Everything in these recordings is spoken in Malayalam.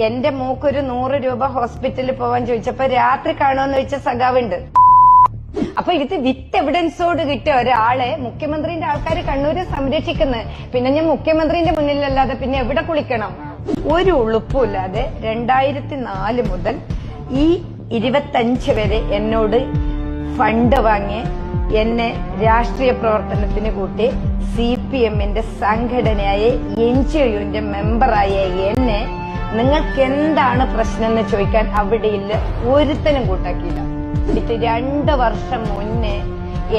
എന്റെ മൂക്കൊരു നൂറ് രൂപ ഹോസ്പിറ്റലിൽ പോവാൻ ചോദിച്ചപ്പോ രാത്രി കാണുമെന്ന് വെച്ച സഖാവുണ്ട്. അപ്പൊ ഇത് വിറ്റ് എവിഡൻസോട് കിട്ടിയ ഒരാളെ മുഖ്യമന്ത്രിന്റെ ആൾക്കാർ കണ്ണൂര് സംരക്ഷിക്കുന്നത് പിന്നെ ഞാൻ മുഖ്യമന്ത്രിന്റെ മുന്നിലല്ലാതെ പിന്നെ എവിടെ കുളിക്കണം? ഒരു ഉളുപ്പുമില്ലാതെ രണ്ടായിരത്തി നാല് മുതൽ ഈ ഇരുപത്തഞ്ച് വരെ എന്നോട് ഫണ്ട് വാങ്ങി എന്നെ രാഷ്ട്രീയ പ്രവർത്തനത്തിന് കൂട്ടി സി പി എമ്മിന്റെ സംഘടനയായ എൻ ജി ഒയുടെ മെമ്പറായ എന്നെ നിങ്ങൾക്ക് എന്താണ് പ്രശ്നം എന്ന് ചോദിക്കാൻ അവിടെയില്ല. ഒരുത്തനും കൂട്ടാക്കിയില്ല. എന്നിട്ട് രണ്ട് വർഷം മുന്നേ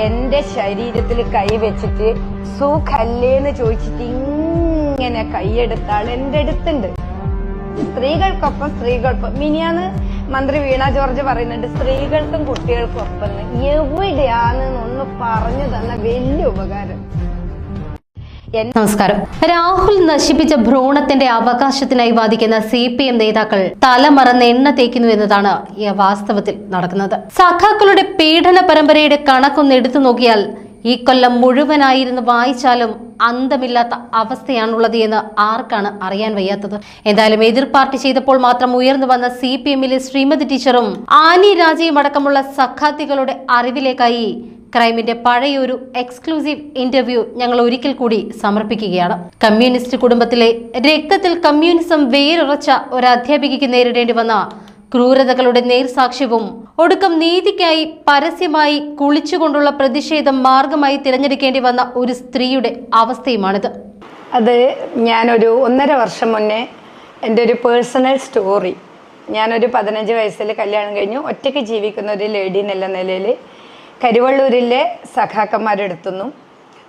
എന്റെ ശരീരത്തിൽ കൈവച്ചിട്ട് സുഖല്ലേന്ന് ചോദിച്ചിട്ട് ഇങ്ങനെ കൈയെടുത്താൾ എന്റെ അടുത്തുണ്ട്. സ്ത്രീകൾക്കൊപ്പം സ്ത്രീകൾക്കൊപ്പം മിനിയാന്ന് മന്ത്രി വീണ ജോർജ് പറയുന്നുണ്ട് സ്ത്രീകൾക്കും കുട്ടികൾക്കും ഒപ്പം. എവിടെയാണെന്ന് ഒന്ന് പറഞ്ഞു തന്ന വലിയ ഉപകാരം. നമസ്കാരം. രാഹുൽ നശിപ്പിച്ച ഭ്രൂണത്തിന്റെ അവകാശത്തിനായി വാദിക്കുന്ന സി പി എം നേതാക്കൾ തലമറന്ന് എണ്ണ തേക്കുന്നു എന്നതാണ് വാസ്തവത്തിൽ നടക്കുന്നത്. സഖാക്കളുടെ പീഡന പരമ്പരയുടെ കണക്കൊന്ന് എടുത്തു നോക്കിയാൽ ഈ കൊല്ലം മുഴുവനായിരുന്നു വായിച്ചാലും അന്തമില്ലാത്ത അവസ്ഥയാണുള്ളത് എന്ന് ആർക്കാണ് അറിയാൻ വയ്യാത്തത്? എന്തായാലും എതിർ പാർട്ടി ചെയ്തപ്പോൾ മാത്രം ഉയർന്നു വന്ന സി പി എമ്മിലെ ശ്രീമതി ടീച്ചറും ആനി രാജയും അടക്കമുള്ള സഖാത്തികളുടെ അറിവിലേക്കായി ക്രൈമിന്റെ പഴയൊരു എക്സ്ക്ലൂസീവ് ഇന്റർവ്യൂ ഞങ്ങൾ ഒരിക്കൽ കൂടി സമർപ്പിക്കുകയാണ്. കമ്മ്യൂണിസ്റ്റ് കുടുംബത്തിലെ രക്തത്തിൽ കമ്മ്യൂണിസം വേരുറച്ച ഒരു അധ്യാപികയ്ക്ക് നേരിടേണ്ടി വന്ന ക്രൂരതകളുടെ നേർസാക്ഷ്യവും ഒടുക്കം നീതിക്കായി പരസ്യമായി കുളിച്ചുകൊണ്ടുള്ള പ്രതിഷേധം മാർഗമായി തിരഞ്ഞെടുക്കേണ്ടി വന്ന ഒരു സ്ത്രീയുടെ അവസ്ഥയുമാണിത്. അത് ഞാനൊരു ഒന്നര വർഷം മുന്നേ എന്റെ ഒരു പേഴ്സണൽ സ്റ്റോറി ഞാനൊരു പതിനഞ്ച് വയസ്സിൽ കല്യാണം കഴിഞ്ഞു. ഒറ്റയ്ക്ക് ജീവിക്കുന്ന ഒരു ലേഡി എന്നുള്ള നിലയിൽ കരുവള്ളൂരിലെ സഖാക്കന്മാരെടുത്തുനിന്നും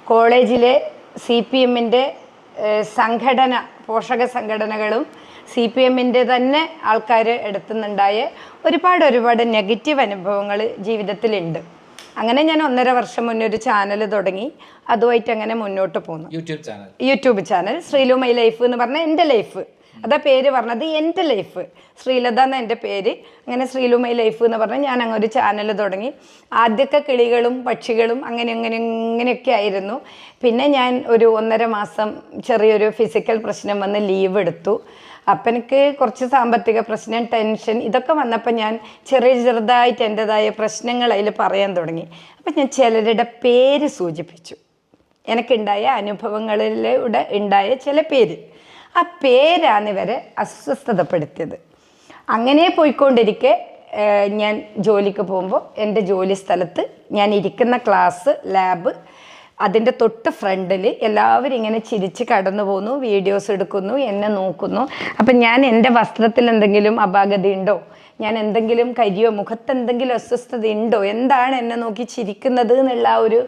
കോളേജിലെ സി പി എമ്മിന്റെ സംഘടന പോഷക സംഘടനകളും സി പി എമ്മിന്റെ തന്നെ ആൾക്കാർ എടുത്തുന്നുണ്ടായ ഒരുപാട് ഒരുപാട് നെഗറ്റീവ് അനുഭവങ്ങൾ ജീവിതത്തിലുണ്ട്. അങ്ങനെ ഞാൻ ഒന്നര വർഷം മുന്നേ ഒരു ചാനൽ തുടങ്ങി. അതുമായിട്ട് അങ്ങനെ മുന്നോട്ട് പോന്നു. YouTube channel. YouTube channel. Sreelu my life എന്ന് പറഞ്ഞാൽ എന്റെ ലൈഫ്. അതാ പേര് പറഞ്ഞത് എന്റെ ലൈഫ്. ശ്രീലത എന്ന എന്റെ പേര്. അങ്ങനെ ശ്രീലുമൈ ലൈഫ് എന്ന് പറഞ്ഞ് ഞാൻ അങ്ങനെ ഒരു ചാനൽ തുടങ്ങി. ആദ്യമൊക്കെ കിളികളും പക്ഷികളും അങ്ങനെ അങ്ങനെ ഇങ്ങനെയൊക്കെ ആയിരുന്നു. പിന്നെ ഞാൻ ഒരു ഒന്നര മാസം ചെറിയൊരു ഫിസിക്കൽ പ്രശ്നം വന്ന് ലീവ് എടുത്തു. അപ്പം എനിക്ക് കുറച്ച് സാമ്പത്തിക പ്രശ്നം ടെൻഷൻ ഇതൊക്കെ വന്നപ്പോൾ ഞാൻ ചെറിയ ചെറുതായിട്ട് എന്റെതായ പ്രശ്നങ്ങൾ അതിൽ പറയാൻ തുടങ്ങി. അപ്പം ഞാൻ ചിലരുടെ പേര് സൂചിപ്പിച്ചു. എനിക്കുണ്ടായ അനുഭവങ്ങളിലൂടെ ഉണ്ടായ ചില പേര്. ആ പേരാണ് ഇവരെ അസ്വസ്ഥതപ്പെടുത്തിയത്. അങ്ങനെ പോയിക്കൊണ്ടിരിക്കെ ഞാൻ ജോലിക്ക് പോകുമ്പോൾ എന്റെ ജോലി സ്ഥലത്ത് ഞാൻ ഇരിക്കുന്ന ക്ലാസ് ലാബ് അതിന്റെ തൊട്ട് ഫ്രണ്ടിൽ എല്ലാവരും ഇങ്ങനെ ചിരിച്ച് കടന്നു പോകുന്നു വീഡിയോസ് എടുക്കുന്നു എന്നെ നോക്കുന്നു. അപ്പം ഞാൻ എന്റെ വസ്ത്രത്തിൽ എന്തെങ്കിലും അപാകതയുണ്ടോ ഞാൻ എന്തെങ്കിലും കരിയോ മുഖത്ത് എന്തെങ്കിലും അസ്വസ്ഥത ഉണ്ടോ എന്താണ് എന്നെ നോക്കി ചിരിക്കുന്നത് എന്നുള്ള ആ ഒരു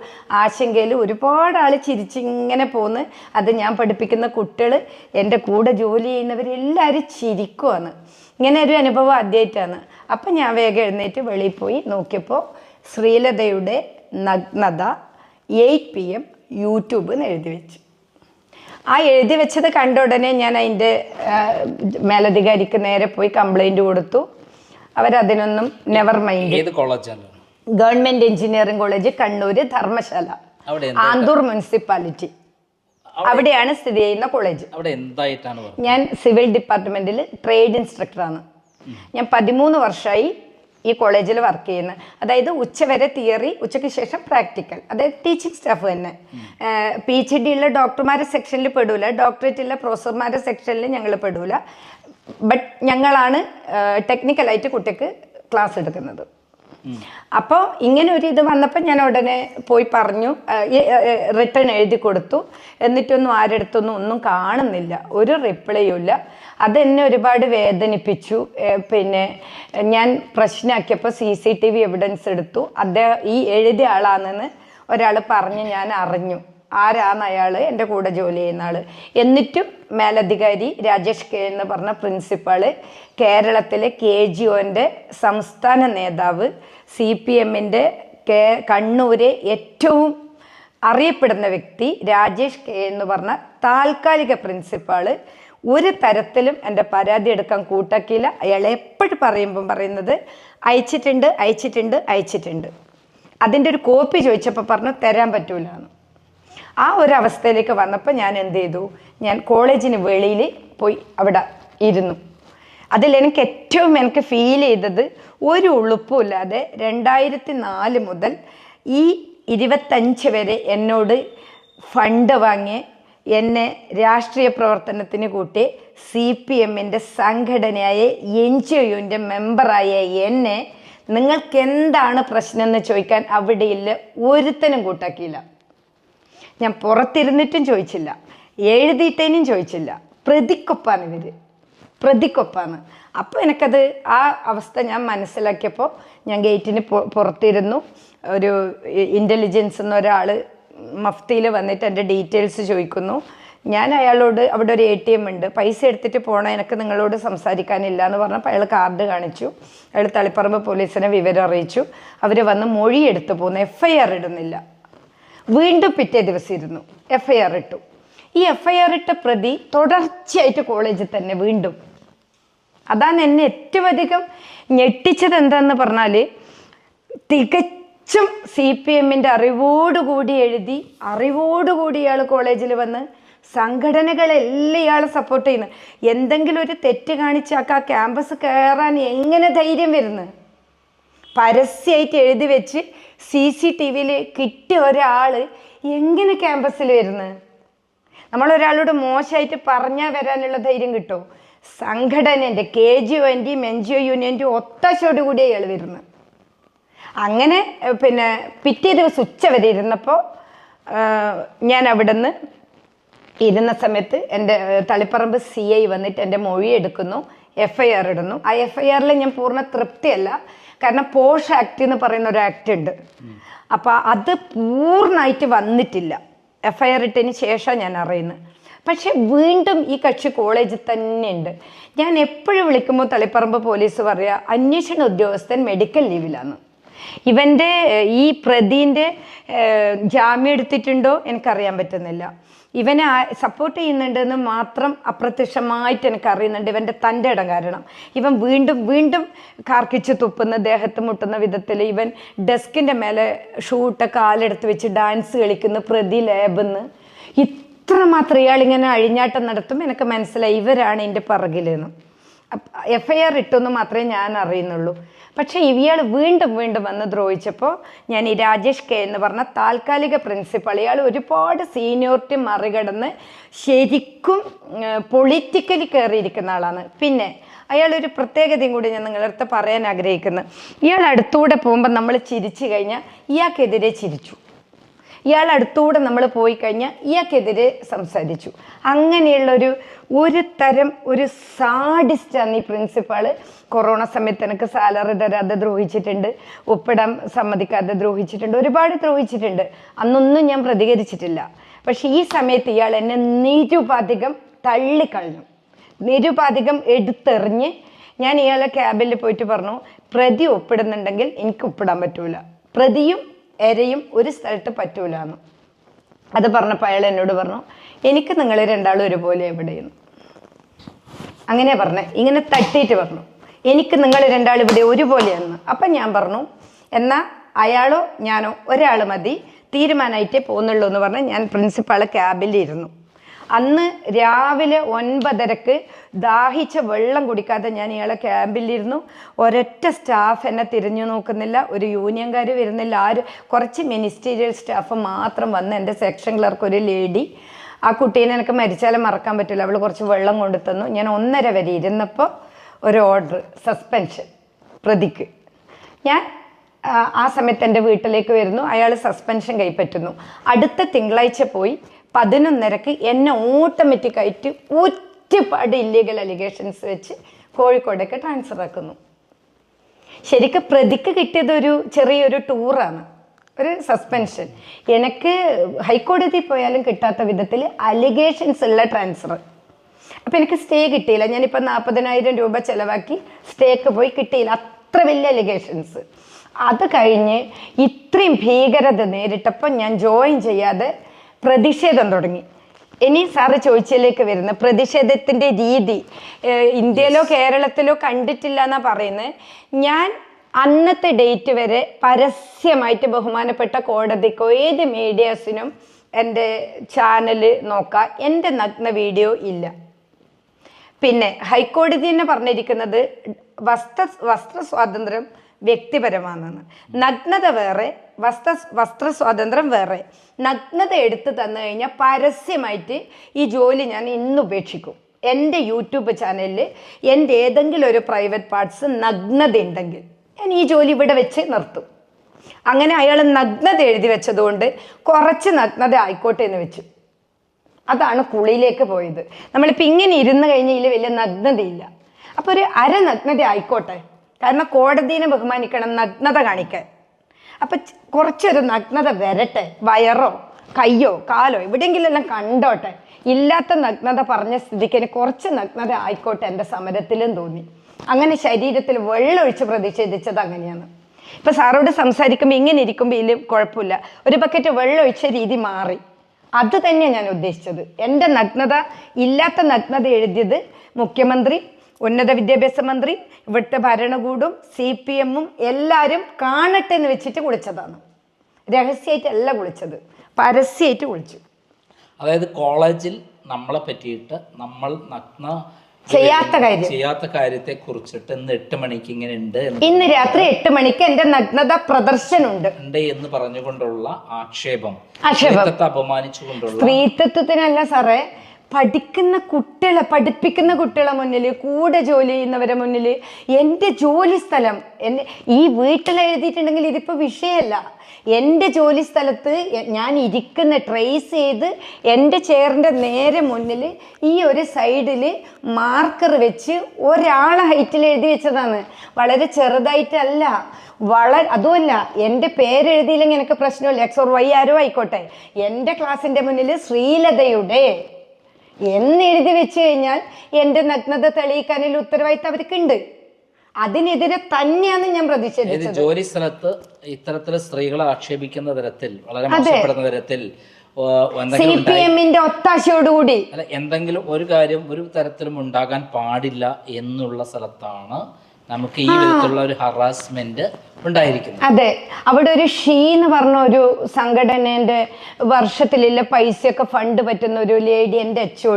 ആശങ്കയിൽ ഒരുപാട് ആൾ ചിരിച്ചിങ്ങനെ പോന്ന് അത് ഞാൻ പഠിപ്പിക്കുന്ന കുട്ടികൾ എന്റെ കൂടെ ജോലി ചെയ്യുന്നവരെല്ലാവരും ചിരിക്കുവാണ്. ഇങ്ങനെ ഒരു അനുഭവം ആദ്യമായിട്ടാണ് അപ്പം ഞാൻ വേഗം എഴുന്നേറ്റ് വെളിയിൽ പോയി നോക്കിയപ്പോൾ ശ്രീലതയുടെ നഗ്നത എയ്റ്റ് പി എം യൂട്യൂബ് എന്ന് എഴുതി വെച്ചു. ആ എഴുതി വെച്ചത് കണ്ട ഉടനെ ഞാൻ അതിന്റെ മേലധികാരിക്ക് നേരെ പോയി കംപ്ലൈന്റ് കൊടുത്തു. അവരതിനൊന്നും നെവർ മൈൻഡ് ഏത് കോളേജാണ് government engineering college Kannur Dharmasala. Anthoor municipality അവിടെയാണ് സ്ഥിതി ചെയ്യുന്ന കോളേജ് അവിടെ എന്തായിട്ടാണ് ഞാൻ സിവിൽ ഡിപ്പാർട്ട്മെന്റിൽ ട്രേഡ് ഇൻസ്ട്രക്ടറാണ് ഞാൻ പതിമൂന്ന് വർഷമായി ഈ കോളേജിൽ വർക്ക് ചെയ്യുന്നത് അതായത് ഉച്ചവരെ തിയറി ഉച്ചയ്ക്ക് ശേഷം പ്രാക്ടിക്കൽ അതായത് ടീച്ചിങ് സ്റ്റാഫ് തന്നെ. പി എച്ച് ഡി ഉള്ള ഡോക്ടർമാരുടെ സെക്ഷനിൽ പെടൂല. ഡോക്ടറേറ്റ് ഉള്ള പ്രൊഫസർമാരുടെ സെക്ഷനിൽ ഞങ്ങൾ പെടൂല. ബട്ട് ഞങ്ങളാണ് ടെക്നിക്കലായിട്ട് കുട്ടിക്ക് ക്ലാസ് എടുക്കുന്നത്. അപ്പോൾ ഇങ്ങനെ ഒരു ഇത് വന്നപ്പോൾ ഞാൻ ഉടനെ പോയി പറഞ്ഞു റിട്ടേൺ എഴുതി കൊടുത്തു. എന്നിട്ടൊന്നും ആരെടുത്തൊന്നും ഒന്നും കാണുന്നില്ല. ഒരു റിപ്ലൈയും ഇല്ല. അതെന്നെ ഒരുപാട് വേദനിപ്പിച്ചു. പിന്നെ ഞാൻ പ്രശ്നമാക്കിയപ്പോൾ C C T V evidence എടുത്തു. അദ്ദേഹം ഈ എഴുതിയ ആളാണെന്ന് ഒരാൾ പറഞ്ഞ് ഞാൻ അറിഞ്ഞു. ആരാണ് അയാൾ എന്റെ കൂടെ ജോലി ചെയ്യുന്ന ആൾ എന്നിട്ടും മേലധികാരി രാജേഷ് കെ എന്ന് പറഞ്ഞ പ്രിൻസിപ്പാൾ കേരളത്തിലെ കെ ജി ഒന്റെ സംസ്ഥാന നേതാവ് സി പി എമ്മിന്റെ കേ കണ്ണൂരെ ഏറ്റവും അറിയപ്പെടുന്ന വ്യക്തി രാജേഷ് കെ എന്ന് പറഞ്ഞ താൽക്കാലിക പ്രിൻസിപ്പാൾ ഒരു തരത്തിലും എന്റെ പരാതി എടുക്കാൻ കൂട്ടാക്കിയില്ല. അയാൾ എപ്പോഴും പറയുമ്പം പറയുന്നത് അയച്ചിട്ടുണ്ട് അയച്ചിട്ടുണ്ട് അയച്ചിട്ടുണ്ട്. അതിന്റെ ഒരു കോപ്പി ചോദിച്ചപ്പോൾ പറഞ്ഞു തരാൻ പറ്റൂലാണ് ആ ഒരു അവസ്ഥയിലേക്ക് വന്നപ്പോൾ ഞാൻ എന്ത് ചെയ്തു? ഞാൻ കോളേജിന് വെളിയിൽ പോയി അവിടെ ഇരുന്നു. അതിൽ എനിക്ക് ഏറ്റവും എനിക്ക് ഫീൽ ചെയ്തത് ഒരു ഉളുപ്പുമില്ലാതെ രണ്ടായിരത്തി നാല് മുതൽ ഈ ഇരുപത്തഞ്ച് വരെ എന്നോട് ഫണ്ട് വാങ്ങി എന്നെ രാഷ്ട്രീയ പ്രവർത്തനത്തിന് കൂട്ടി സി പി എമ്മിന്റെ സംഘടനയായ എൻ ജി ഒയുടെ മെമ്പറായ എന്നെ നിങ്ങൾക്ക് എന്താണ് പ്രശ്നം എന്ന് ചോദിക്കാൻ അവിടെയില്ല ഒരുത്തനും കൂട്ടാക്കിയില്ല. ഞാൻ പുറത്തിരുന്നിട്ടും ചോദിച്ചില്ല. എഴുതിയിട്ടേനും ചോദിച്ചില്ല. പ്രതിക്കൊപ്പാണ് ഇവർ പ്രതിക്കൊപ്പാണ്. അപ്പോൾ എനിക്കത് ആ അവസ്ഥ ഞാൻ മനസ്സിലാക്കിയപ്പോൾ ഞാൻ ഗേറ്റിന് പുറത്തിരുന്നു. ഒരു ഇന്റലിജൻസ് എന്നൊരാൾ മഫ്തിയിൽ വന്നിട്ട് എന്റെ ഡീറ്റെയിൽസ് ചോദിക്കുന്നു. ഞാൻ അയാളോട് അവിടെ ഒരു എ ടി എം ഉണ്ട്. പൈസ എടുത്തിട്ട് പോകണം എനിക്ക് നിങ്ങളോട് സംസാരിക്കാനില്ല എന്ന് പറഞ്ഞപ്പോൾ അയാൾ കാർഡ് കാണിച്ചു. അയാൾ തളിപ്പറമ്പ് പോലീസിനെ വിവരം അറിയിച്ചു. അവർ വന്ന് മൊഴി എടുത്തു പോകുന്നു എഫ് ഐ ആർ ഇടുന്നില്ല. വീണ്ടും പിറ്റേ ദിവസം ഇരുന്നു എഫ് ഐ ആർ ഇട്ടു. ഈ എഫ് ഐ ആർ ഇട്ട പ്രതി തുടർച്ചയായിട്ട് കോളേജിൽ തന്നെ വീണ്ടും. അതാണ് എന്നെ ഏറ്റവും അധികം ഞെട്ടിച്ചത് എന്താന്ന് പറഞ്ഞാൽ തികച്ചും സി പി എമ്മിന്റെ അറിവോടുകൂടി എഴുതി അറിവോടുകൂടി ഇയാൾ കോളേജിൽ വന്ന് സംഘടനകളെല്ലാം ഇയാളെ സപ്പോർട്ട് ചെയ്യുന്നു. എന്തെങ്കിലും ഒരു തെറ്റ് കാണിച്ചാൽ ആ ക്യാമ്പസ് കയറാൻ എങ്ങനെ ധൈര്യം വരുന്നത് പരസ്യമായിട്ട് എഴുതി വെച്ച് സി സി ടി വിയിൽ കിട്ടിയ ഒരാൾ എങ്ങനെ ക്യാമ്പസിൽ വരുന്നത് നമ്മളൊരാളോട് മോശമായിട്ട് പറഞ്ഞാൽ വരാനുള്ള ധൈര്യം കിട്ടുമോ സംഘടനന്റെ കെ ജി ഒന്റെയും എൻ ജി ഒ യൂണിയന്റെയും ഒത്താശയോട് കൂടി അയാൾ വരുന്നത് അങ്ങനെ പിന്നെ പിറ്റേ ദിവസം ഉച്ച വരെ ഇരുന്നപ്പോൾ ഞാൻ അവിടെ നിന്ന് ഇരുന്ന സമയത്ത് എന്റെ തളിപ്പറമ്പ് സി ഐ വന്നിട്ട് എന്റെ മൊഴി എടുക്കുന്നു. എഫ് ഐ ആർ ഇടുന്നു. ആ എഫ് ഐ ആറിൽ ഞാൻ പൂർണ തൃപ്തിയല്ല. കാരണം പോഷ് ആക്ട് എന്ന് പറയുന്ന ഒരു ആക്ട് ഉണ്ട്. അപ്പോൾ അത് പൂർണമായിട്ട് വന്നിട്ടില്ല. എഫ് ഐ ആർ ഇട്ടതിന് ശേഷം ഞാൻ അറിയുന്നത് പക്ഷെ വീണ്ടും ഈ കക്ഷി കോളേജിൽ തന്നെ ഉണ്ട്. ഞാൻ എപ്പോഴും വിളിക്കുമ്പോൾ തളിപ്പറമ്പ് പോലീസ് പറയുക അന്വേഷണ ഉദ്യോഗസ്ഥൻ മെഡിക്കൽ ലീവിലാണ് ഇവന്റെ ഈ പ്രതിന്റെ ജാമ്യം എടുത്തിട്ടുണ്ടോ എനിക്കറിയാൻ പറ്റുന്നില്ല. ഇവനെ സപ്പോർട്ട് ചെയ്യുന്നുണ്ടെന്ന് മാത്രം അപ്രത്യക്ഷമായിട്ട് എനിക്ക് അറിയുന്നുണ്ട്. ഇവന്റെ തന്റെ ഇടം കാരണം. ഇവൻ വീണ്ടും വീണ്ടും കാർക്കിച്ച് തുപ്പുന്ന ദേഹത്ത് മുട്ടുന്ന വിധത്തിൽ ഇവൻ ഡെസ്കിന്റെ മേലെ ഷൂട്ട കാലെടുത്ത് വെച്ച് ഡാൻസ് കളിക്കുന്ന പ്രതി ലേബെന്ന്. ഇത്രമാത്രം ഇയാളിങ്ങനെ അഴിഞ്ഞാട്ടം നടത്തും എനിക്ക് മനസ്സിലായി ഇവരാണ് എന്റെ പിറകിലെന്ന്. എഫ് ഐ ആർ ഇട്ടെന്ന് മാത്രമേ ഞാൻ അറിയുന്നുള്ളൂ. പക്ഷേ ഇയാൾ വീണ്ടും വീണ്ടും വന്ന് ദ്രോഹിച്ചപ്പോൾ ഞാൻ ഈ രാജേഷ് കെ എന്ന് പറഞ്ഞ താൽക്കാലിക പ്രിൻസിപ്പൾ ഇയാൾ ഒരുപാട് സീനിയോറിറ്റി മറികടന്ന് ശരിക്കും പൊളിറ്റിക്കലി കയറിയിരിക്കുന്ന ആളാണ്. പിന്നെ അയാൾ ഒരു പ്രത്യേകതയും കൂടി ഞാൻ നിങ്ങളടുത്ത് പറയാൻ ആഗ്രഹിക്കുന്നു. ഇയാൾ അടുത്തൂടെ പോകുമ്പോൾ നമ്മൾ ചിരിച്ചു കഴിഞ്ഞാൽ ഇയാൾക്കെതിരെ ചിരിച്ചു. ഇയാൾ അടുത്തൂടെ നമ്മൾ പോയി കഴിഞ്ഞാൽ ഇയാൾക്കെതിരെ സംസാരിച്ചു. അങ്ങനെയുള്ളൊരു ഒരു തരം ഒരു സാഡിസ്റ്റാണ് ഈ പ്രിൻസിപ്പാൾ കൊറോണ സമയത്ത് എനിക്ക് സാലറി തരാതെ ദ്രോഹിച്ചിട്ടുണ്ട്. ഒപ്പിടാൻ സമ്മതിക്കാതെ ദ്രോഹിച്ചിട്ടുണ്ട്. ഒരുപാട് ദ്രോഹിച്ചിട്ടുണ്ട്. അന്നൊന്നും ഞാൻ പ്രതികരിച്ചിട്ടില്ല. പക്ഷേ ഈ സമയത്ത് ഇയാൾ എന്നെ നിരുപാധികം തള്ളിക്കളഞ്ഞു. നിരുപാധികം എടുത്തെറിഞ്ഞ് ഞാൻ ഇയാളെ ക്യാബിൽ പോയിട്ട് പറഞ്ഞു പ്രതി ഒപ്പിടുന്നുണ്ടെങ്കിൽ എനിക്ക് ഒപ്പിടാൻ പറ്റൂല. പ്രതിയും എരയും ഒരു സ്ഥലത്ത് പറ്റൂല എന്ന് അത് പറഞ്ഞപ്പോൾ അയാൾ എന്നോട് പറഞ്ഞു എനിക്ക് നിങ്ങൾ രണ്ടാളും ഒരുപോലെ എവിടെയെന്ന്. അങ്ങനെ പറഞ്ഞേ. ഇങ്ങനെ തട്ടിയിട്ട് പറഞ്ഞു. എനിക്ക് നിങ്ങൾ രണ്ടാളും ഇവിടെ ഒരുപോലെയെന്ന്. അപ്പം ഞാൻ പറഞ്ഞു എന്നാൽ അയാളോ ഞാനോ ഒരാൾ മതി തീരുമാനമായിട്ടേ പോകുന്നുള്ളൂ എന്ന് പറഞ്ഞ് ഞാൻ പ്രിൻസിപ്പാളെ ക്യാബിലിരുന്നു അന്ന് രാവിലെ ഒൻപതരക്ക് ദാഹിച്ച വെള്ളം കുടിക്കാതെ ഞാൻ ഇയാളെ ക്യാമ്പിലിരുന്നു ഒരൊറ്റ സ്റ്റാഫ് എന്നെ തിരിഞ്ഞു നോക്കുന്നില്ല. ഒരു യൂണിയൻകാർ വരുന്നില്ല. ആര്? കുറച്ച് മിനിസ്റ്റീരിയൽ സ്റ്റാഫ് മാത്രം വന്ന് എന്റെ സെക്ഷൻ ക്ലർക്ക് ഒരു ലേഡി ആ കുട്ടീനെ എനിക്ക് മരിച്ചാലും മറക്കാൻ പറ്റില്ല. അവൾ കുറച്ച് വെള്ളം കൊണ്ടു തന്നു. ഞാൻ ഒന്നര വരെ ഇരുന്നപ്പോൾ ഒരു ഓർഡർ സസ്പെൻഷൻ പ്രതിക്ക്. ഞാൻ ആ, സമയത്ത് എന്റെ വീട്ടിലേക്ക് വരുന്നു. അയാൾ സസ്പെൻഷൻ കൈപ്പറ്റുന്നു. അടുത്ത തിങ്കളാഴ്ച പോയി പതിനൊന്നരക്ക് എന്നെ ഓട്ടോമാറ്റിക്കായിട്ട് ഒറ്റപ്പാട് ഇല്ലീഗൽ അലിഗേഷൻസ് വെച്ച് കോഴിക്കോടേക്ക് ട്രാൻസ്ഫർ ആക്കുന്നു. ശരിക്കും പ്രതിക്ക് കിട്ടിയത് ഒരു ചെറിയൊരു ടൂറാണ് ഒരു സസ്പെൻഷൻ എനിക്ക് ഹൈക്കോടതി പോയാലും കിട്ടാത്ത വിധത്തിൽ അലിഗേഷൻസ് ഉള്ള ട്രാൻസ്ഫർ അപ്പം എനിക്ക് സ്റ്റേ കിട്ടിയില്ല. ഞാനിപ്പോൾ നാൽപ്പതിനായിരം രൂപ ചിലവാക്കി സ്റ്റേക്ക് പോയി കിട്ടിയില്ല. അത്ര വലിയ അലിഗേഷൻസ് അത് കഴിഞ്ഞ് ഇത്രയും ഭീകരത നേരിട്ടപ്പോൾ ഞാൻ ജോയിൻ ചെയ്യാതെ പ്രതിഷേധം തുടങ്ങി. ഇനി സാറ് ചോദിച്ചതിലേക്ക് വരുന്ന പ്രതിഷേധത്തിന്റെ രീതി ഇന്ത്യയിലോ കേരളത്തിലോ കണ്ടിട്ടില്ല എന്നാണ് പറയുന്നത് ഞാൻ അന്നത്തെ ഡേറ്റ് വരെ പരസ്യമായിട്ട് ബഹുമാനപ്പെട്ട കോടതിക്കോ ഏത് മീഡിയാസിനും എന്റെ ചാനൽ നോക്കാം. എന്റെ നഗ്ന വീഡിയോ ഇല്ല. പിന്നെ ഹൈക്കോടതി തന്നെ പറഞ്ഞിരിക്കുന്നത് വസ്ത്ര വസ്ത്ര സ്വാതന്ത്ര്യം വ്യക്തിപരമാണെന്ന് നഗ്നത വേറെ വസ്ത്ര വസ്ത്ര സ്വാതന്ത്ര്യം വേറെ. നഗ്നത എടുത്തു തന്നു കഴിഞ്ഞാൽ പരസ്യമായിട്ട് ഈ ജോലി ഞാൻ ഇന്ന് ഉപേക്ഷിക്കും. എന്റെ യൂട്യൂബ് ചാനലിൽ എന്റെ ഏതെങ്കിലും ഒരു പ്രൈവറ്റ് പാർട്സ് നഗ്നത ഉണ്ടെങ്കിൽ ഞാൻ ഈ ജോലി ഇവിടെ വെച്ച് നിർത്തും. അങ്ങനെ അയാൾ നഗ്നത എഴുതി വെച്ചതുകൊണ്ട് കുറച്ച് നഗ്നത ആയിക്കോട്ടെ എന്ന് വെച്ചു. അതാണ് കുളിയിലേക്ക് പോയത്. നമ്മളിപ്പോൾ ഇങ്ങനെ ഇരുന്ന് കഴിഞ്ഞാൽ വലിയ നഗ്നതയില്ല. അപ്പോൾ ഒരു അര നഗ്നത ആയിക്കോട്ടെ. കാരണം കോടതിനെ ബഹുമാനിക്കണം നഗ്നത കാണിക്കാൻ. അപ്പം കുറച്ചൊരു നഗ്നത വരട്ടെ. വയറോ കയ്യോ കാലോ എവിടെയെങ്കിലും എല്ലാം കണ്ടോട്ടെ. ഇല്ലാത്ത നഗ്നത പറഞ്ഞ സ്ഥിതിക്ക് കുറച്ച് നഗ്നത ആയിക്കോട്ടെ എന്റെ സമരത്തിലും തോന്നി. അങ്ങനെ ശരീരത്തിൽ വെള്ളമൊഴിച്ച് പ്രതിഷേധിച്ചത് അങ്ങനെയാണ്. ഇപ്പൊ സാറോട് സംസാരിക്കുമ്പോൾ ഇങ്ങനെ ഇരിക്കുമ്പോൾ ഇതിൽ കുഴപ്പമില്ല. ഒരു ബക്കറ്റ് വെള്ളമൊഴിച്ച രീതി മാറി. അത് തന്നെയാണ് ഞാൻ ഉദ്ദേശിച്ചത്. എന്റെ നഗ്നത ഇല്ലാത്ത നഗ്നത എഴുതിയത് മുഖ്യമന്ത്രി ഉന്നത വിദ്യാഭ്യാസ മന്ത്രി ഇവിടുത്തെ ഭരണകൂടും സി പി എമ്മും എല്ലാവരും കാണട്ടെ എന്ന് വെച്ചിട്ട് കുളിച്ചതാണ്. രഹസ്യമായിട്ടല്ല കുളിച്ചത്. പരസ്യമായിട്ട് കുളിച്ചു. അതായത് കോളേജിൽ നമ്മളെ പറ്റിയിട്ട് നമ്മൾ നഗ്ന ചെയ്യാത്ത കാര്യം. ചെയ്യാത്ത കാര്യത്തെ കുറിച്ചിട്ട് ഇന്ന് എട്ട് മണിക്ക് ഇങ്ങനെ ഉണ്ട് ഇന്ന് രാത്രി എട്ട് മണിക്ക് എന്റെ നഗ്നത പ്രദർശനമുണ്ട് ഉണ്ട് എന്ന് പറഞ്ഞുകൊണ്ടുള്ള ആക്ഷേപം ആക്ഷേപം. അപമാനിച്ചുകൊണ്ടുള്ള സ്ത്രീത്വത്തിനല്ല സാറേ പഠിക്കുന്ന കുട്ടികളെ പഠിപ്പിക്കുന്ന കുട്ടികളെ മുന്നിൽ കൂടെ ജോലി ചെയ്യുന്നവരെ മുന്നിൽ എന്റെ ജോലി സ്ഥലം എന്റെ ഈ വീട്ടിൽ എഴുതിയിട്ടുണ്ടെങ്കിൽ ഇതിപ്പോൾ വിഷയമല്ല. എന്റെ ജോലി സ്ഥലത്ത് ഞാൻ ഇരിക്കുന്ന ട്രേസ് ചെയ്ത് എന്റെ ചെയറിന്റെ നേരെ മുന്നിൽ ഈ ഒരു സൈഡിൽ മാർക്കർ വെച്ച് ഒരാളെ ഹൈറ്റിൽ എഴുതി വെച്ചതാണ്. വളരെ ചെറുതായിട്ടല്ല. വളരെ അതുമല്ല എന്റെ പേരെഴുതിയില്ലെങ്കിൽ എനിക്ക് പ്രശ്നമില്ല. എക്സ് ഓർ വൈ ആരോ ആയിക്കോട്ടെ. എന്റെ ക്ലാസ്സിന്റെ മുന്നിൽ ശ്രീലതയുടെ എന്ന് എഴുതി വെച്ച് കഴിഞ്ഞാൽ എന്റെ നഗ്നത തെളിയിക്കാനുള്ള ഉത്തരവാദിത്തം അവർക്കുണ്ട്. അതിനെതിരെ തന്നെയാണ് ഞാൻ പ്രതിഷേധിച്ചത്. ജോലി സ്ഥലത്ത് ഇത്തരത്തിൽ സ്ത്രീകളെ ആക്ഷേപിക്കുന്ന തരത്തിൽ വളരെ മോശപ്പെടുന്ന തരത്തിൽ ഓ, സി എന്തെങ്കിലും പി എമ്മിന്റെ ഒത്താശയോടുകൂടി. അല്ല എന്തെങ്കിലും ഒരു കാര്യം ഒരു തരത്തിലും ഉണ്ടാകാൻ പാടില്ല എന്നുള്ള സ്ഥലത്താണ് നമുക്ക് ഈ വിധത്തിലുള്ള ഒരു ഹറാസ്മെന്റ് ഉണ്ടായിരിക്കുന്നു. അതെ. അവിടെ ഒരു ഷീ എന്ന് പറഞ്ഞ ഒരു സംഘടനയുടെ വർഷത്തിലുള്ള പൈസയൊക്കെ ഫണ്ട് പറ്റുന്ന ഒരു ലേഡി എന്റെ എച്ച്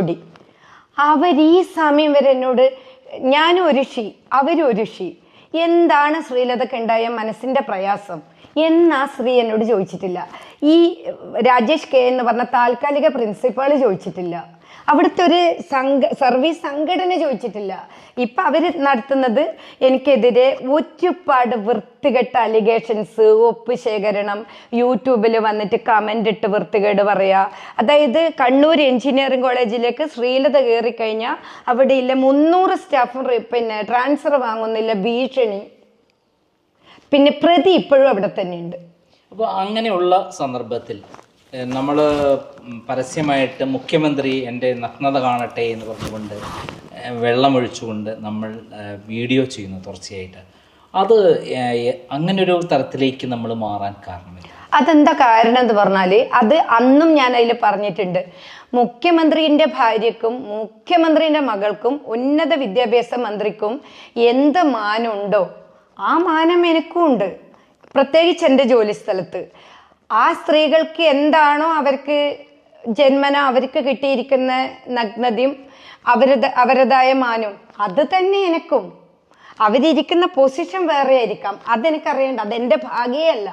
അവർ ഈ സമയം വരെ എന്നോട് ഞാനും ഒരു ഷീ അവരും ഒരു ഷീ. എന്താണ് ശ്രീലതക്ക് ഉണ്ടായ മനസ്സിന്റെ പ്രയാസം? എന്ന് ആ സ്ത്രീ എന്നോട് ചോദിച്ചിട്ടില്ല. ഈ രാജേഷ് കെ എന്ന് പറഞ്ഞ താൽക്കാലിക പ്രിൻസിപ്പാൾ ചോദിച്ചിട്ടില്ല. അവിടുത്തെ ഒരു സംഘ സർവീസ് സംഘടന ചോദിച്ചിട്ടില്ല. ഇപ്പൊ അവർ നടത്തുന്നത് എനിക്കെതിരെ ഒരുപാട് വൃത്തികെട്ട അലിഗേഷൻസ് ഒപ്പ് ശേഖരണം യൂട്യൂബിൽ വന്നിട്ട് കമന്റ് ഇട്ട് വൃത്തികേട് പറയുക അതായത് കണ്ണൂർ എഞ്ചിനീയറിംഗ് കോളേജിലേക്ക് ശ്രീലത കയറി കഴിഞ്ഞാൽ അവിടെയില്ല മുന്നൂറ് സ്റ്റാഫും പിന്നെ ട്രാൻസ്ഫർ വാങ്ങുന്നില്ല ഭീഷണി. പിന്നെ പ്രതി ഇപ്പോഴും അവിടെ തന്നെയുണ്ട്. അപ്പോൾ അങ്ങനെയുള്ള സന്ദർഭത്തിൽ നമ്മൾ പരസ്യമായിട്ട് മുഖ്യമന്ത്രി എന്റെ നഗ്നത കാണട്ടെ എന്ന് പറഞ്ഞുകൊണ്ട് വെള്ളമൊഴിച്ചുകൊണ്ട് നമ്മൾ വീഡിയോ ചെയ്യുന്നു തുടർച്ചയായിട്ട്. അത് അങ്ങനൊരു തരത്തിലേക്ക് നമ്മൾ മാറാൻ കാരണമില്ല. അതെന്താ കാരണം എന്ന് പറഞ്ഞാൽ അത് അന്നും ഞാൻ അതിൽ പറഞ്ഞിട്ടുണ്ട്. മുഖ്യമന്ത്രിന്റെ ഭാര്യക്കും മുഖ്യമന്ത്രിന്റെ മകൾക്കും ഉന്നത വിദ്യാഭ്യാസ മന്ത്രിക്കും എന്ത് മാനമുണ്ടോ ആ മാനം എനിക്കും ഉണ്ട് പ്രത്യേകിച്ച് എന്റെ ജോലി സ്ഥലത്ത്. ആ സ്ത്രീകൾക്ക് എന്താണോ അവർക്ക് ജന്മന അവർക്ക് കിട്ടിയിരിക്കുന്ന നഗ്നതയും അവരുടെ അവരുടേതായ മാനവും അത് തന്നെ എനക്കും. അവരിയ്ക്കുന്ന പൊസിഷൻ വേറെ ആയിരിക്കാം അതെനിക്കറിയണ്ട അതെന്റെ ഭാഗ്യമല്ല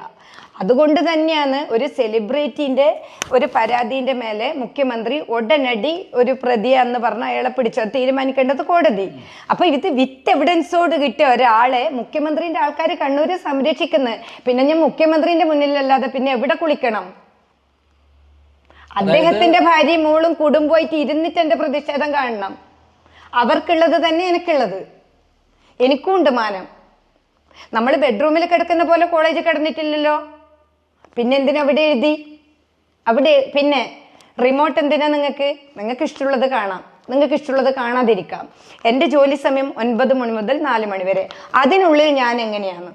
അതുകൊണ്ട് തന്നെയാണ് ഒരു സെലിബ്രിറ്റിന്റെ ഒരു പരാതിന്റെ മേലെ മുഖ്യമന്ത്രി ഉടനടി ഒരു പ്രതിയാന്ന് പറഞ്ഞ് അയാളെ പിടിച്ചോ തീരുമാനിക്കേണ്ടത് കോടതി. അപ്പോൾ ഇത് വിത്ത് എവിഡൻസോട് കിട്ടിയ ഒരാളെ മുഖ്യമന്ത്രിന്റെ ആൾക്കാർ കണ്ണൂർ സംരക്ഷിക്കുന്നത് പിന്നെ ഞാൻ മുഖ്യമന്ത്രിന്റെ മുന്നിലല്ലാതെ പിന്നെ എവിടെ കുളിക്കണം? അദ്ദേഹത്തിന്റെ ഭാര്യയും മോളും കുടുംബമായിട്ട് ഇരുന്നിട്ട് എന്റെ പ്രതിഷേധം കാണണം. അവർക്കുള്ളത് തന്നെ എനിക്കുള്ളത്. എനിക്കും ഉണ്ട് മാനം. നമ്മൾ ബെഡ്റൂമിൽ കിടക്കുന്ന പോലെ കോളേജിൽ കിടന്നിട്ടില്ലല്ലോ. പിന്നെ എന്തിനാ അവിടെ എഴുതി? അവിടെ പിന്നെ റിമോട്ട് എന്തിനാ നിങ്ങൾക്ക്? നിങ്ങൾക്ക് ഇഷ്ടമുള്ളത് കാണാം. നിങ്ങൾക്ക് ഇഷ്ടമുള്ളത് കാണാതിരിക്കാം. എന്റെ ജോലി സമയം ഒൻപത് മണി മുതൽ നാല് മണി വരെ. അതിനുള്ളിൽ ഞാൻ എങ്ങനെയാണ്?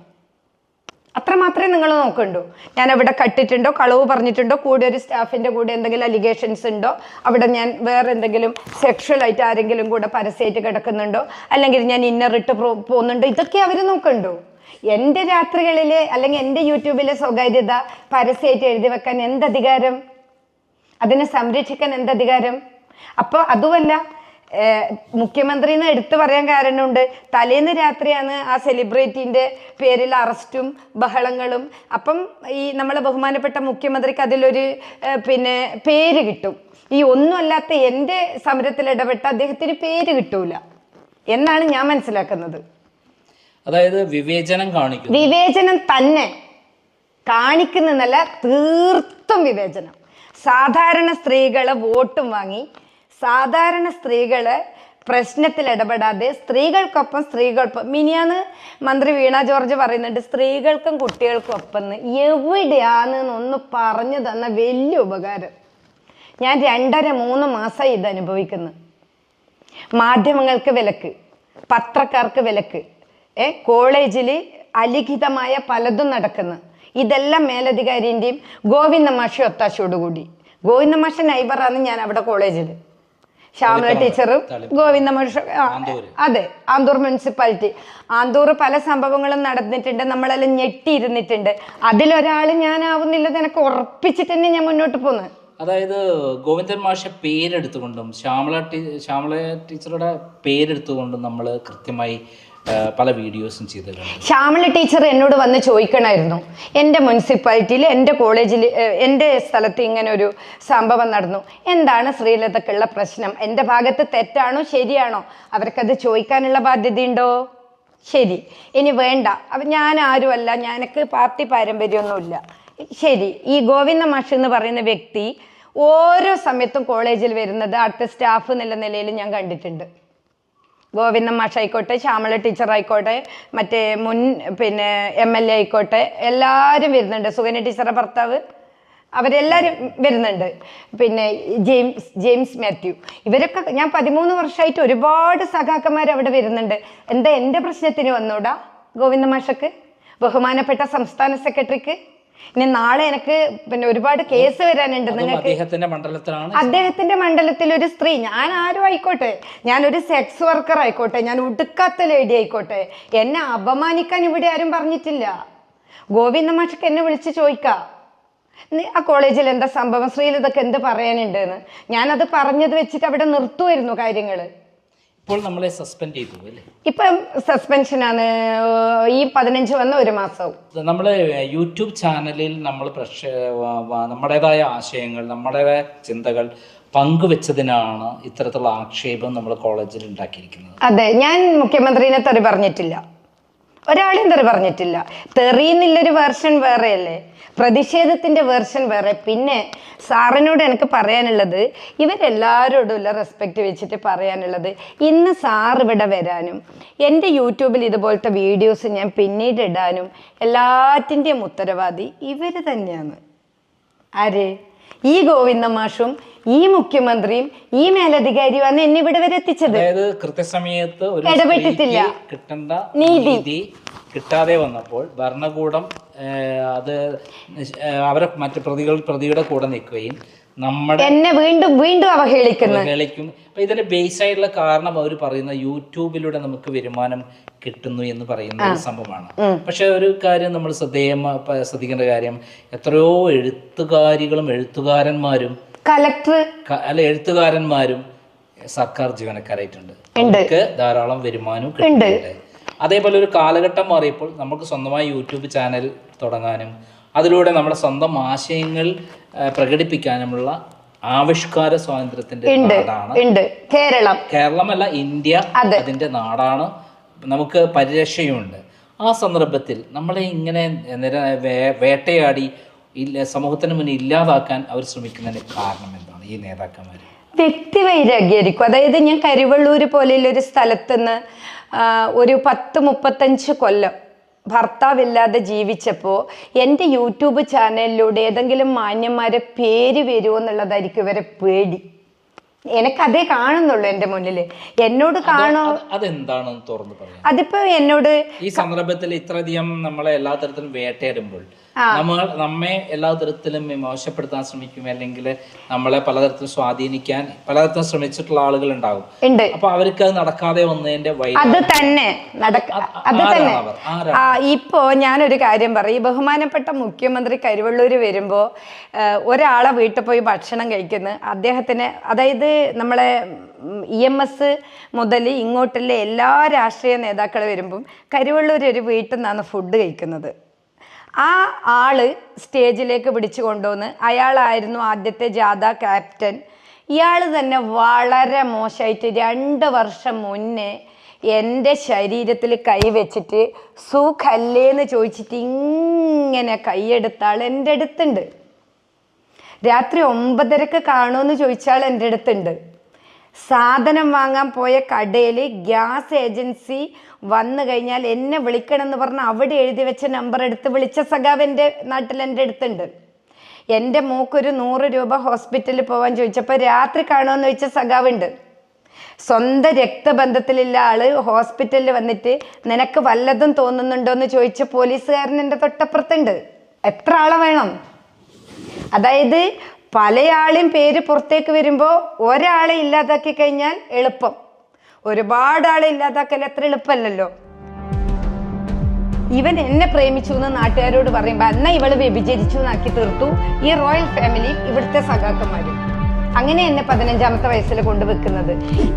അത്ര മാത്രമേ നിങ്ങൾ നോക്കണ്ടൂ. ഞാൻ അവിടെ കട്ടിട്ടുണ്ടോ കളവ് പറഞ്ഞിട്ടുണ്ടോ കൂടെ ഒരു സ്റ്റാഫിന്റെ കൂടെ എന്തെങ്കിലും അലിഗേഷൻസ് ഉണ്ടോ അവിടെ ഞാൻ വേറെ എന്തെങ്കിലും സെക്ഷൽ ആയിട്ട് ആരെങ്കിലും കൂടെ പരസ്യമായിട്ട് കിടക്കുന്നുണ്ടോ അല്ലെങ്കിൽ ഞാൻ ഇന്നറിട്ട് പോകുന്നുണ്ടോ ഇതൊക്കെ അവർ നോക്കണ്ടോ. എന്റെ രാത്രികളിൽ അല്ലെങ്കിൽ എന്റെ യൂട്യൂബിലെ സ്വകാര്യത പരസ്യമായിട്ട് എഴുതി വെക്കാൻ എന്ത് അധികാരം അതിനെ സംരക്ഷിക്കാൻ എന്ത് അധികാരം അപ്പോൾ അതുമല്ല മുഖ്യമന്ത്രിന്ന് എടുത്തു പറയാൻ കാരണമുണ്ട്. തലേന്ന് രാത്രിയാണ് ആ സെലിബ്രിറ്റിന്റെ പേരിൽ അറസ്റ്റും ബഹളങ്ങളും. അപ്പം ഈ നമ്മളെ ബഹുമാനപ്പെട്ട മുഖ്യമന്ത്രിക്ക് അതിലൊരു പിന്നെ പേര് കിട്ടും. ഈ ഒന്നുമല്ലാത്ത എന്റെ സമരത്തിൽ ഇടപെട്ട അദ്ദേഹത്തിന് പേര് കിട്ടൂല. എന്നാണ് ഞാൻ മനസ്സിലാക്കുന്നത്. അതായത് വിവേചനം കാണിക്കുന്നു. വിവേചനം തന്നെ കാണിക്കുന്നല്ല തീർത്തും വിവേചനം. സാധാരണ സ്ത്രീകളെ വോട്ടും വാങ്ങി സാധാരണ സ്ത്രീകളെ പ്രശ്നത്തിൽ ഇടപെടാതെ സ്ത്രീകൾക്കൊപ്പം സ്ത്രീകൾക്കൊപ്പം മിനിയാന്ന് മന്ത്രി വീണ ജോർജ് പറയുന്നുണ്ട് സ്ത്രീകൾക്കും കുട്ടികൾക്കും ഒപ്പം എവിടെയാണ് ഒന്ന് പറഞ്ഞു തന്ന വലിയ ഉപകാരം. ഞാൻ രണ്ടര മൂന്ന് മാസമായി ഇത് അനുഭവിക്കുന്നു. മാധ്യമങ്ങൾക്ക് വിലക്ക് പത്രക്കാർക്ക് വിലക്ക് കോളേജിൽ അലിഖിതമായ പലതും നടക്കുന്നു. ഇതെല്ലാം മേലധികാരിന്റെയും ഗോവിന്ദ മാഷ ഒത്താശയോടുകൂടി. ഗോവിന്ദ മാഷ നൈബറാണ് ഞാൻ അവിടെ കോളേജിൽ ശ്യാമല ടീച്ചറും ഗോവിന്ദ മാഷ അതെ ആന്തൂർ മുനിസിപ്പാലിറ്റി. ആന്തൂർ പല സംഭവങ്ങളും നടന്നിട്ടുണ്ട് നമ്മളെല്ലാം ഞെട്ടിയിരുന്നിട്ടുണ്ട്. അതിലൊരാൾ ഞാനാവുന്നില്ലെന്ന് എനിക്ക് ഉറപ്പിച്ചിട്ട് തന്നെ ഞാൻ മുന്നോട്ട് പോകുന്നത് അതായത് ഗോവിന്ദൻ മാഷ പേരെടുത്തുകൊണ്ടും ശ്യാമള ടീ ശ്യാമള ടീച്ചറുടെ പേരെടുത്തുകൊണ്ടും നമ്മൾ കൃത്യമായി പല വീഡിയോസും ചെയ്തിട്ടുണ്ട്. ശ്യാമള ടീച്ചർ എന്നോട് വന്ന് ചോദിക്കണമായിരുന്നു എന്റെ മുനിസിപ്പാലിറ്റിയിൽ എന്റെ കോളേജിൽ എന്റെ സ്ഥലത്ത് ഇങ്ങനെ ഒരു സംഭവം നടന്നു. എന്താണ് ശ്രീലതക്കുള്ള പ്രശ്നം? എന്റെ ഭാഗത്ത് തെറ്റാണോ ശരിയാണോ? അവർക്കത് ചോദിക്കാനുള്ള ബാധ്യതയുണ്ടോ? ശരി. ഇനി വേണ്ട. ഞാൻ ആരുമല്ല. ഞാനക്ക് പാർട്ടി പാരമ്പര്യമൊന്നുമില്ല. ശരി. ഈ ഗോവിന്ദ മാഷ് എന്ന് പറയുന്ന വ്യക്തി ഓരോ സമയത്തും കോളേജിൽ വരുന്നത് അടുത്ത സ്റ്റാഫ് എന്നുള്ള നിലയിൽ ഞാൻ കണ്ടിട്ടുണ്ട്. ഗോവിന്ദ മാഷ് ആയിക്കോട്ടെ ശ്യാമള ടീച്ചർ ആയിക്കോട്ടെ മറ്റേ മുൻ പിന്നെ എം എൽ എ ആയിക്കോട്ടെ എല്ലാവരും വരുന്നുണ്ട്. സുഗന്യ ടീച്ചറുടെ ഭർത്താവ് അവരെല്ലാവരും വരുന്നുണ്ട്. പിന്നെ ജെയിംസ് ജെയിംസ് മാത്യു. ഇവരൊക്കെ ഞാൻ പതിമൂന്ന് വർഷമായിട്ട് ഒരുപാട് സഖാക്കന്മാർ അവിടെ വരുന്നുണ്ട്. എന്താ എന്റെ പ്രശ്നത്തിന് വന്നൂടാ ഗോവിന്ദ മാഷക്ക്? ബഹുമാനപ്പെട്ട സംസ്ഥാന സെക്രട്ടറിക്ക്? ഇനി നാളെ എനിക്ക് പിന്നെ ഒരുപാട് കേസ് വരാനുണ്ട് നിങ്ങൾക്ക് അദ്ദേഹത്തിന്റെ മണ്ഡലത്തിലാണ് അദ്ദേഹത്തിന്റെ മണ്ഡലത്തിൽ ഒരു സ്ത്രീ. ഞാൻ ആരും ആയിക്കോട്ടെ. ഞാൻ ഒരു സെക്സ് വർക്കർ ആയിക്കോട്ടെ. ഞാൻ ഉടുക്കാത്ത ലേഡി ആയിക്കോട്ടെ. എന്നെ അപമാനിക്കാൻ ഇവിടെ ആരും പറഞ്ഞിട്ടില്ല. ഗോവിന്ദ മാഷക്ക് എന്നെ വിളിച്ച് ചോദിക്കാം. "നീ ആ കോളേജിൽ എന്താ സംഭവം? ശ്രീലതൊക്കെ എന്ത് പറയാനുണ്ട് ഞാൻ ഞാനത് പറഞ്ഞത് വെച്ചിട്ട് അവിടെ നിർത്തുമായിരുന്നു കാര്യങ്ങൾ. ഇപ്പോൾ നമ്മളെ സസ്പെൻഡ് ചെയ്തു അല്ലേ? ഇപ്പം സസ്പെൻഷനാണ് ഈ പതിനഞ്ച് വന്ന ഒരു മാസവും നമ്മളെ യൂട്യൂബ് ചാനലിൽ നമ്മൾ പ്രക്ഷ നമ്മുടേതായ ആശയങ്ങൾ നമ്മുടേതായ ചിന്തകൾ പങ്കുവെച്ചതിനാണ് ഇത്തരത്തിലുള്ള ആക്ഷേപം നമ്മൾ കോളേജിൽ ഉണ്ടാക്കിയിരിക്കുന്നത്. അതെ ഞാൻ മുഖ്യമന്ത്രിനെ തെറി പറഞ്ഞിട്ടില്ല. ഒരാളെയും തെറി പറഞ്ഞിട്ടില്ല. തെറി എന്നുള്ളൊരു വേർഷൻ വേറെയല്ലേ? പ്രതിഷേധത്തിന്റെ വേർഷൻ വേറെ. പിന്നെ സാറിനോട് എനിക്ക് പറയാനുള്ളത് ഇവരെല്ലാവരോടുള്ള റെസ്പെക്റ്റ് വെച്ചിട്ട് പറയാനുള്ളത് ഇന്ന് സാർ ഇവിടെ വരാനും എന്റെ യൂട്യൂബിൽ ഇതുപോലത്തെ വീഡിയോസ് ഞാൻ പിന്നീട് ഇടാനും എല്ലാറ്റിന്റെയും ഉത്തരവാദി ഇവർ തന്നെയാണ്. ആര്? ഈ ഗോവിന്ദ മാഷും ഈ മുഖ്യമന്ത്രിയും ഈ മേലധികാരിയുമാണ് എന്നെ ഇവിടെ വരെ എത്തിച്ചത്. അതായത് കൃത്യസമയത്ത് ഒരു ഇടപെട്ടിട്ടില്ല. സ്ത്രീക്ക് കിട്ടേണ്ട നീതി. നീതി കിട്ടാതെ വന്നപ്പോൾ ഭരണകൂടം ഏഹ്, അത് ഏഹ്, അവരെ മറ്റു പ്രതികൾ പ്രതിയുടെ കൂടെ നിൽക്കുകയും നമ്മുടെ എന്നെ വീണ്ടും വീണ്ടും അവഹേളിക്കുന്നു. അവഹേളിക്കും അപ്പൊ ഇതിന്റെ ബേസ് ആയിട്ടുള്ള കാരണം അവർ പറയുന്ന യൂട്യൂബിലൂടെ നമുക്ക് വരുമാനം കിട്ടുന്നു എന്ന് പറയുന്ന ഒരു സംഭവമാണ്. പക്ഷെ ഒരു കാര്യം നമ്മൾ ശ്രദ്ധേയം ശ്രദ്ധിക്കേണ്ട കാര്യം എത്രയോ എഴുത്തുകാരികളും എഴുത്തുകാരന്മാരും കലക്ടർ അല്ല എഴുത്തുകാരന്മാരും സർക്കാർ ജീവനക്കാരായിട്ടുണ്ട്. അവർക്ക് ധാരാളം വരുമാനവും കിട്ടുന്നുണ്ട്. അതേപോലെ ഒരു കാലഘട്ടം മാറിയപ്പോൾ നമുക്ക് സ്വന്തമായി യൂട്യൂബ് ചാനൽ തുടങ്ങാനും അതിലൂടെ നമ്മുടെ സ്വന്തം ആശയങ്ങൾ പ്രകടിപ്പിക്കാനുമുള്ള ആവിഷ്കാര സ്വാതന്ത്ര്യത്തിന്റെ നാടാണ് കേരളം. കേരളമല്ല ഇന്ത്യ അതിന്റെ നാടാണ്. നമുക്ക് പരിരക്ഷയുണ്ട്. ആ സന്ദർഭത്തിൽ നമ്മളെ ഇങ്ങനെ വേട്ടയാടി ഇല്ല സമൂഹത്തിന് മുന്നിൽ ഇല്ലാതാക്കാൻ അവർ ശ്രമിക്കുന്നതിന് കാരണം എന്താണ് ഈ നേതാക്കന്മാർ? വ്യക്തി വൈരാഗ്യായിരിക്കും അതായത് ഞാൻ കരുവള്ളൂർ പോലെയുള്ള ഒരു സ്ഥലത്തുനിന്ന് ഒരു പത്ത് മുപ്പത്തഞ്ച് കൊല്ലം ഭർത്താവില്ലാതെ ജീവിച്ചപ്പോൾ എന്റെ യൂട്യൂബ് ചാനലിലൂടെ ഏതെങ്കിലും മാന്യന്മാരെ പേര് വരുമോ എന്നുള്ളതായിരിക്കും ഇവരെ പേടി. എനിക്കതേ കാണുന്നുള്ളൂ എന്റെ മുന്നിൽ എന്നോട് കാണോ? അതെന്താണെന്ന് തുറന്നു പറയാം. അതിപ്പോ എന്നോട് ഈ സന്ദർഭത്തിൽ ഇത്രയധികം നമ്മളെ എല്ലാ തരത്തിലും വേട്ടയാടുമ്പോൾ നമ്മൾ നമ്മെ എല്ലാ തരത്തിലും മോശപ്പെടുത്താൻ ശ്രമിക്കും അല്ലെങ്കിൽ നമ്മളെ പലതരത്തിലും സ്വാധീനിക്കാൻ പലതരത്തിലും ശ്രമിച്ചിട്ടുള്ള ആളുകൾ ഉണ്ടാകും. ഉണ്ട്. അപ്പൊ അവർക്ക് അത് നടക്കാതെ വന്നതിന്റെ അത് തന്നെ. അത് തന്നെ. ഇപ്പോ ഞാനൊരു കാര്യം പറയും. ബഹുമാനപ്പെട്ട മുഖ്യമന്ത്രി കരുവള്ളൂര് വരുമ്പോ ഒരാളെ വീട്ടിൽ പോയി ഭക്ഷണം കഴിക്കുന്നു. അദ്ദേഹത്തിന് അതായത് നമ്മളെ ഇ എം എസ് മുതൽ ഇങ്ങോട്ടുള്ള എല്ലാ രാഷ്ട്രീയ നേതാക്കൾ വരുമ്പം കരുവള്ളൂർ ഒരു വീട്ടിൽ നിന്നാണ് ഫുഡ് കഴിക്കുന്നത്. ആ ആൾ സ്റ്റേജിലേക്ക് പിടിച്ചു കൊണ്ടുവന്ന് അയാളായിരുന്നു ആദ്യത്തെ ജാഥ ക്യാപ്റ്റൻ. ഇയാൾ തന്നെ വളരെ മോശമായിട്ട് രണ്ട് വർഷം മുന്നേ എന്റെ ശരീരത്തിൽ കൈവച്ചിട്ട് സുഖല്ലേന്ന് ചോദിച്ചിട്ട് ഇങ്ങനെ കൈയെടുത്താൾ എന്റെ അടുത്തുണ്ട്. രാത്രി ഒമ്പതരക്ക് കാണുമെന്ന് ചോദിച്ചാൽ എന്റെ അടുത്തുണ്ട്. സാധനം വാങ്ങാൻ പോയ കടയിൽ ഗ്യാസ് ഏജൻസി വന്നു കഴിഞ്ഞാൽ എന്നെ വിളിക്കണം എന്ന് പറഞ്ഞാൽ അവിടെ എഴുതി വെച്ച നമ്പർ എടുത്ത് വിളിച്ച സഖാവ് എന്റെ നാട്ടിൽ എന്റെ അടുത്തുണ്ട്. എന്റെ മൂക്കൊരു നൂറ് രൂപ ഹോസ്പിറ്റലിൽ പോകാൻ ചോദിച്ചപ്പോൾ രാത്രി കാണുമെന്ന് ചോദിച്ച സഖാവുണ്ട്. സ്വന്തം രക്തബന്ധത്തിലുള്ള ആൾ ഹോസ്പിറ്റലിൽ വന്നിട്ട് നിനക്ക് വല്ലതും തോന്നുന്നുണ്ടോ എന്ന് ചോദിച്ച പോലീസുകാരൻ എന്റെ തൊട്ടപ്പുറത്തുണ്ട്. എത്ര ആളെ വേണം? അതായത് പല ആളെയും പേര് പുറത്തേക്ക് വരുമ്പോൾ ഒരാളെ ഇല്ലാതാക്കി കഴിഞ്ഞാൽ എളുപ്പം. ഒരുപാട് ആളെ ഇല്ലാതാക്കാൻ എത്ര എളുപ്പമല്ലല്ലോ. ഇവൻ എന്നെ പ്രേമിച്ചു എന്ന് നാട്ടുകാരോട് പറയുമ്പോ എന്നാ ഇവൾ വ്യഭിചരിച്ചു എന്നാക്കി തീർത്തു. ഈ റോയൽ ഫാമിലി ഇവിടുത്തെ സഖാക്കന്മാരും. അങ്ങനെ എന്നെ പതിനഞ്ചാമത്തെ വയസ്സിൽ കൊണ്ടുവെക്കുന്നത്.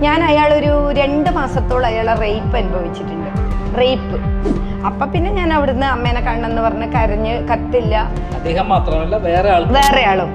ഞാൻ അയാൾ ഒരു രണ്ട് മാസത്തോളം അയാളെ റേപ്പ് അനുഭവിച്ചിട്ടുണ്ട്. റേപ്പ്. അപ്പൊ പിന്നെ ഞാൻ അവിടുന്ന് അമ്മേനെ കണ്ണെന്ന് പറഞ്ഞ് കരഞ്ഞ് കത്തില്ല. അദ്ദേഹം മാത്രമല്ല വേറെ വേറെ ആളും.